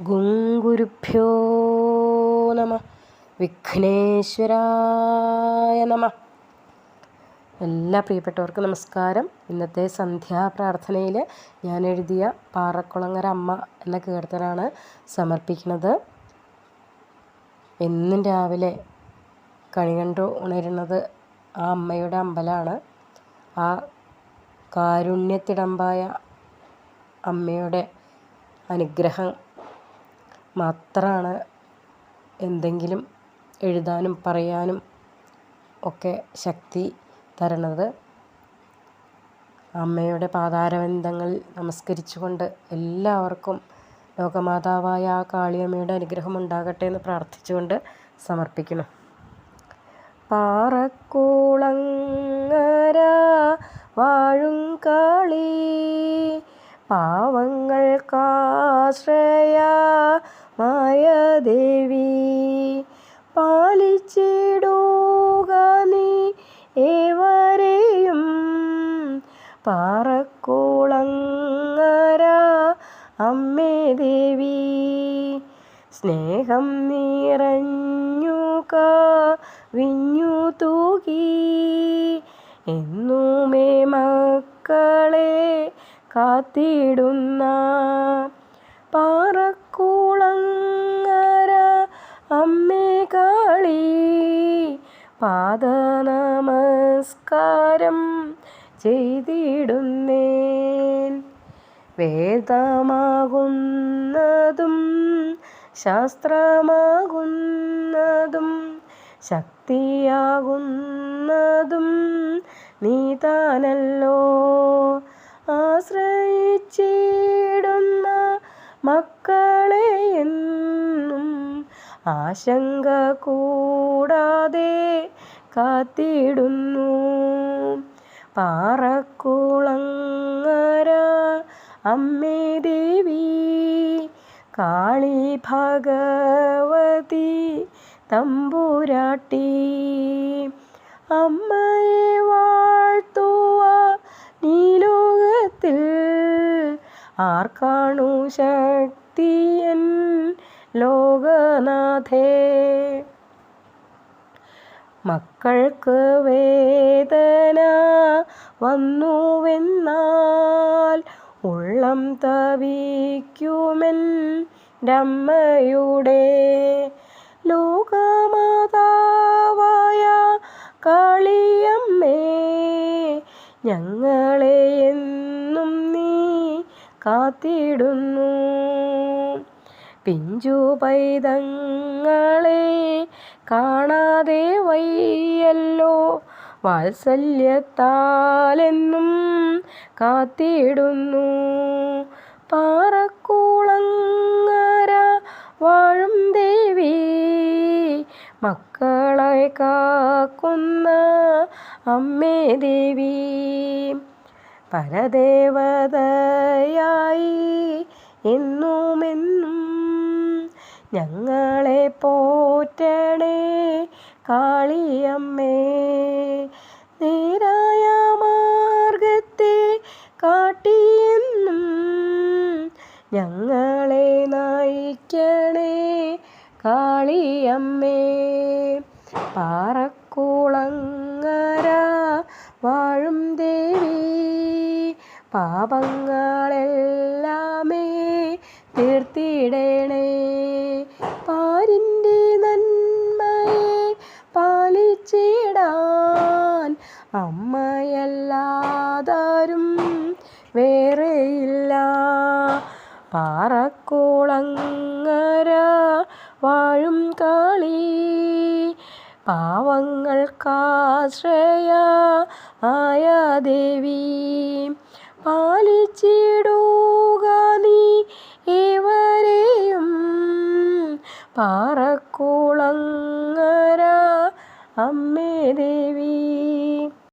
ഗുങ്കുരുഭ്യോ നമ. വിഘ്നേശ്വരായ നമ. എല്ലാ പ്രിയപ്പെട്ടവർക്കും നമസ്കാരം. ഇന്നത്തെ സന്ധ്യാപ്രാർത്ഥനയിൽ ഞാൻ എഴുതിയ പാറക്കുളങ്ങര അമ്മ എന്ന കീർത്തനാണ് സമർപ്പിക്കുന്നത്. എന്നും രാവിലെ കണി കണ്ടു ഉണരുന്നത് ആ അമ്മയുടെ അമ്പലമാണ് ആ കാരുണ്യത്തിടമ്പായ അമ്മയുടെ അനുഗ്രഹം മാത്രമാണ് എന്തെങ്കിലും എഴുതാനും പറയാനും ഒക്കെ ശക്തി തരണത്. അമ്മയുടെ പാതാരബന്ധങ്ങളിൽ നമസ്കരിച്ചുകൊണ്ട് എല്ലാവർക്കും ലോകമാതാവായ ആ കാളിയമ്മയുടെ അനുഗ്രഹം ഉണ്ടാകട്ടെ എന്ന് പ്രാർത്ഥിച്ചുകൊണ്ട് സമർപ്പിക്കുന്നു. പാറക്കൂളങ്ങര വാഴും കാളി പാവങ്ങൾക്കാശ്രയ മായദേവി പാലിച്ചിടുക നീ ഏവരെയും. പാറക്കോളങ്ങര അമ്മേ ദേവി സ്നേഹം നിറഞ്ഞു വിഞ്ഞു തൂകി. എന്നുമേ മക്കളെ കാത്തിടുന്ന പാറക്കൂളങ്ങര അമ്മേ കാളി. പാദനമസ്കാരം ചെയ്തിടുന്നേൻ. വേദമാകുന്നതും ശാസ്ത്രമാകുന്നതും ശക്തിയാകുന്നതും നീ താനല്ലോ. ആശ്രയിച്ചിടുന്ന മക്കളെ എന്നും ആശങ്ക കൂടാതെ കാത്തിടുന്നു. പാറക്കുളങ്ങര അമ്മേ ദേവി കാളി ഭഗവതി തമ്പുരാട്ടി അമ്മയെ വാഴ്ത്തുവ നീലോകത്തിൽ ആർക്കാണു ശക്തിയൻ ലോകനാഥേ? മക്കൾക്ക് വേദന വന്നുവെന്നാൽ ഉള്ളം തവിക്കുമെൻ രമ്മയുടെ. ലോകമാതാവായ കാളിയമ്മേ ഞങ്ങളെ എന്ന് കാത്തിടുന്നു. പിഞ്ചു പൈതങ്ങളെ കാണാതെ വയ്യല്ലോ. വാത്സല്യത്താലെന്നും കാത്തിടുന്നു. പാറക്കൂളങ്ങര വാഴും ദേവി മക്കളെ കാക്കുന്ന അമ്മേ ദേവി. പരദേവതയായി എന്നുമെന്നും ഞങ്ങളെ പോറ്റണേ കാളിയമ്മേ. നേരായ മാർഗത്തെ കാട്ടിയെന്നും ഞങ്ങളെ നയിക്കണേ കാളിയമ്മേ. പാറക്കുളങ്ങര പാപങ്ങളെല്ലാമേ തീർത്തിടണേ. പാരിന്റെ നന്മയെ പാലിച്ചിടാൻ അമ്മയല്ലാതാരും വേറെയില്ല. പാറക്കോളങ്ങര വാഴും കാളി പാവങ്ങൾക്കാശ്രയ ആയ ദേവി. പാലിച്ചിടുക നീ ഏവരെയും പാറക്കുളങ്ങര അമ്മേ ദേവി